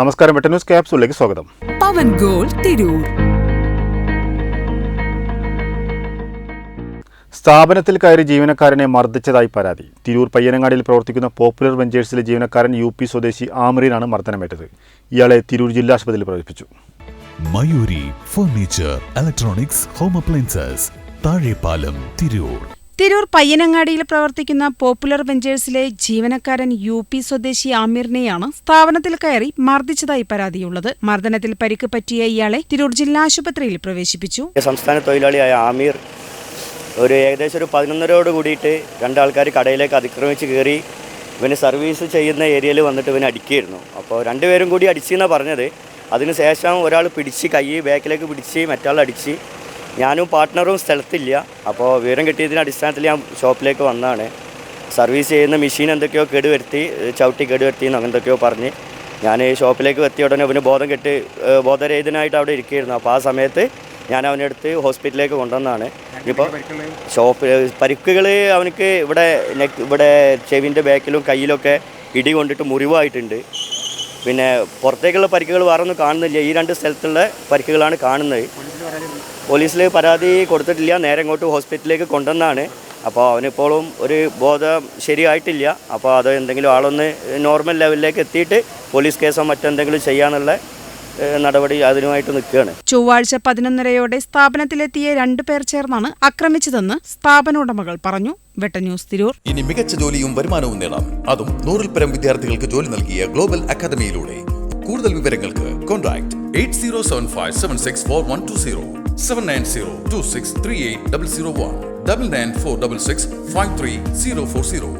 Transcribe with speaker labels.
Speaker 1: നമസ്കാരം വെട്ട ന്യൂസ് ക്യാപ്സൂളിലേക്ക് സ്വാഗതം.
Speaker 2: പവൻ ഗോൾ തിരൂർ.
Speaker 1: സ്ഥാപനത്തിൽ കയറി ജീവനക്കാരനെ മർദ്ദിച്ചതായി പരാതി. തിരൂർ പയ്യനങ്ങാടിയിൽ പ്രവർത്തിക്കുന്ന പോപ്പുലർ വെഞ്ചേഴ്സിലെ ജീവനക്കാരൻ യു പി സ്വദേശി ആമറിനാണ് മർദ്ദനമേറ്റത്. ഇയാളെ തിരൂർ ജില്ലാ ആശുപത്രിയിൽ പ്രവേശിപ്പിച്ചു.
Speaker 3: Mayuri furniture electronics home appliances Thazhepalam Tirur.
Speaker 2: Tirur പയ്യനങ്ങാടിയിൽ പ്രവർത്തിക്കുന്ന പോപ്പുലർ വെഞ്ചേഴ്സിലെ ജീവനക്കാരൻ യു പി സ്വദേശി ആമിറിനെയാണ് സ്ഥാപനത്തിൽ കയറി മർദ്ദിച്ചതായി പരാതിയുള്ളത്. മർദ്ദനത്തിൽ പരിക്ക് പറ്റിയ ഇയാളെ തിരൂർ ജില്ലാ ആശുപത്രിയിൽ പ്രവേശിപ്പിച്ചു.
Speaker 4: സംസ്ഥാന തൊഴിലാളിയായ ആമീർ ഒരു ഏകദേശം ഒരു പതിനൊന്നരയോട് കൂടിയിട്ട് രണ്ടാൾക്കാർ കടയിലേക്ക് അതിക്രമിച്ച് കയറി ഇവന് സർവീസ് ചെയ്യുന്ന ഏരിയയിൽ വന്നിട്ട് ഇവനെ അടിക്കുകയായിരുന്നു. അപ്പോൾ രണ്ടുപേരും കൂടി അടിച്ചെന്നാണ് പറഞ്ഞത്. അതിനുശേഷം ഒരാൾ പിടിച്ച് കൈ ബാക്കിലേക്ക് പിടിച്ച് മറ്റാൾ അടിച്ച് ഞാനും പാർട്ട്ണറും സ്ഥലത്തില്ല. അപ്പോൾ വിവരം കിട്ടിയതിന്റെ അടിസ്ഥാനത്തിൽ ഞാൻ ഷോപ്പിലേക്ക് വന്നതാണ് സർവീസ് ചെയ്യുന്ന മെഷീൻ എന്തൊക്കെയോ കേടുവരുത്തി ചവിട്ടി കേടുവരുത്തി എന്ന് അങ്ങനെന്തൊക്കെയോ പറഞ്ഞ് ഞാൻ ഷോപ്പിലേക്ക് എത്തിയ ഉടനെ അവന് ബോധം കെട്ട് ബോധരഹിതനായിട്ട് അവിടെ ഇരിക്കുകയായിരുന്നു. അപ്പോൾ ആ സമയത്ത് ഞാൻ അവനെ എടുത്ത് ഹോസ്പിറ്റലിലേക്ക് കൊണ്ടുവന്നതാണ് ഇപ്പോൾ ഷോപ്പ് പരിക്കുകൾ അവനക്ക് ഇവിടെ നെക്ക് ഇവിടെ ചെവിന്റെ ബാക്കിലും കയ്യിലൊക്കെ ഇടി കൊണ്ടിട്ട് മുറിവായിട്ടുണ്ട്. പിന്നെ പുറത്തേക്കുള്ള പരിക്കുകൾ വേറെ ഒന്നും കാണുന്നില്ല. ഈ രണ്ട് സ്ഥലത്തുള്ള പരിക്കുകളാണ് കാണുന്നത്. പോലീസിൽ പരാതി കൊടുത്തിട്ടില്ല. നേരെ ഇങ്ങോട്ട് ഹോസ്പിറ്റലിലേക്ക് കൊണ്ടുവന്നാണ്. അപ്പോൾ അവനിപ്പോഴും ഒരു ബോധം ശരിയായിട്ടില്ല. അപ്പോൾ അത് എന്തെങ്കിലും ആളൊന്ന് നോർമൽ ലെവലിലേക്ക് എത്തിയിട്ട് പോലീസ് കേസോ മറ്റെന്തെങ്കിലും ചെയ്യാനുള്ള ഏഹ്, നടപടി അതിനുമായിട്ട് നിൽക്കുകയാണ്.
Speaker 2: ചൊവ്വാഴ്ച പതിനൊന്നരയോടെ സ്ഥാപനത്തിലെത്തിയ രണ്ടു പേർ ചേർന്നാണ് ആക്രമിച്ചതെന്ന് സ്ഥാപന ഉടമകൾ പറഞ്ഞു. വെട്ട ന്യൂസ് തിരൂർ.
Speaker 5: ഇനി മികച്ച ജോലിയും വരുമാനവും നേടാം. അതും നൂറിൽ പരം വിദ്യാർത്ഥികൾക്ക് ജോലി നൽകിയ ഗ്ലോബൽ അക്കാദമിയിലൂടെ. കൂടുതൽ വിവരങ്ങൾക്ക് contact eight zero seven five seven six four one two zero seven nine zero two six three eight double zero one double nine four double six five three zero four zero.